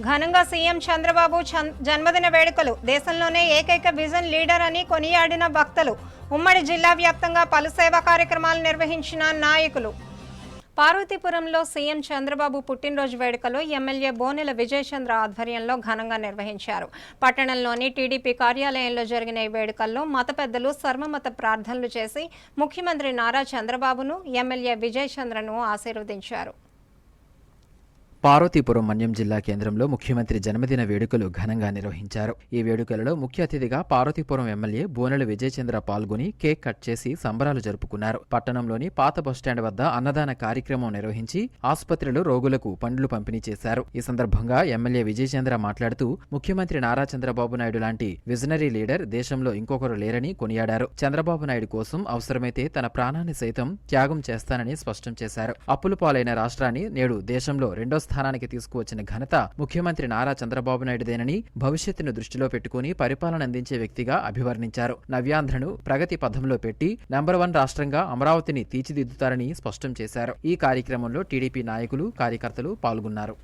ఘనంగా సీఎం చంద్రబాబు చం- జన్మదిన వేడుకలు. దేశంలోనే ఏకైక విజన్ లీడర్ అని కొనియాడిన భక్తులు. ఉమ్మడి జిల్లా వ్యాప్తంగా పలు సేవా కార్యక్రమాలు నిర్వహించిన నాయకులు. పార్వతీపురంలో సీఎం చంద్రబాబు పుట్టినరోజు వేడుకలు ఎమ్మెల్యే బోనెల విజయచంద్ర ఆధ్వర్యంలో ఘనంగా నిర్వహించారు. పట్టణంలోని టీడీపీ కార్యాలయంలో జరిగిన ఈ వేడుకల్లో మత పెద్దలు సర్వమత ప్రార్థనలు చేసి ముఖ్యమంత్రి నారా చంద్రబాబును ఎమ్మెల్యే విజయచంద్రను ఆశీర్వదించారు. పార్వతీపురం మన్యం జిల్లా కేంద్రంలో ముఖ్యమంత్రి జన్మదిన వేడుకలు ఘనంగా నిర్వహించారు. ఈ వేడుకలలో ముఖ్య అతిథిగా పార్వతీపురం ఎమ్మెల్యే బోనెల విజయచంద్ర పాల్గొని కేక్ కట్ చేసి సంబరాలు జరుపుకున్నారు. పట్టణంలోని పాత బస్టాండ్ వద్ద అన్నదాన కార్యక్రమం నిర్వహించి ఆసుపత్రిలో రోగులకు పండ్లు పంపిణీ చేశారు. ఈ సందర్భంగా ఎమ్మెల్యే విజయచంద్ర మాట్లాడుతూ ముఖ్యమంత్రి నారా చంద్రబాబు నాయుడు లాంటి విజనరీ లీడర్ దేశంలో ఇంకొకరు లేరని కొనియాడారు. చంద్రబాబు నాయుడు కోసం అవసరమైతే తన ప్రాణాన్ని సైతం త్యాగం చేస్తానని స్పష్టం చేశారు. అప్పులు పాలైన రాష్ట్రాన్ని నేడు దేశంలో రెండో స్థానానికి తీసుకువచ్చిన ఘనత ముఖ్యమంత్రి నారా చంద్రబాబు నాయుడుదేనని భవిష్యత్తును దృష్టిలో పెట్టుకుని పరిపాలన అందించే వ్యక్తిగా అభివర్ణించారు. నవ్యాంధ్రను ప్రగతి పథంలో పెట్టి నంబర్ వన్ రాష్ట్రంగా అమరావతిని తీర్చిదిద్దుతారని స్పష్టం చేశారు. ఈ కార్యక్రమంలో టీడీపీ నాయకులు కార్యకర్తలు పాల్గొన్నారు.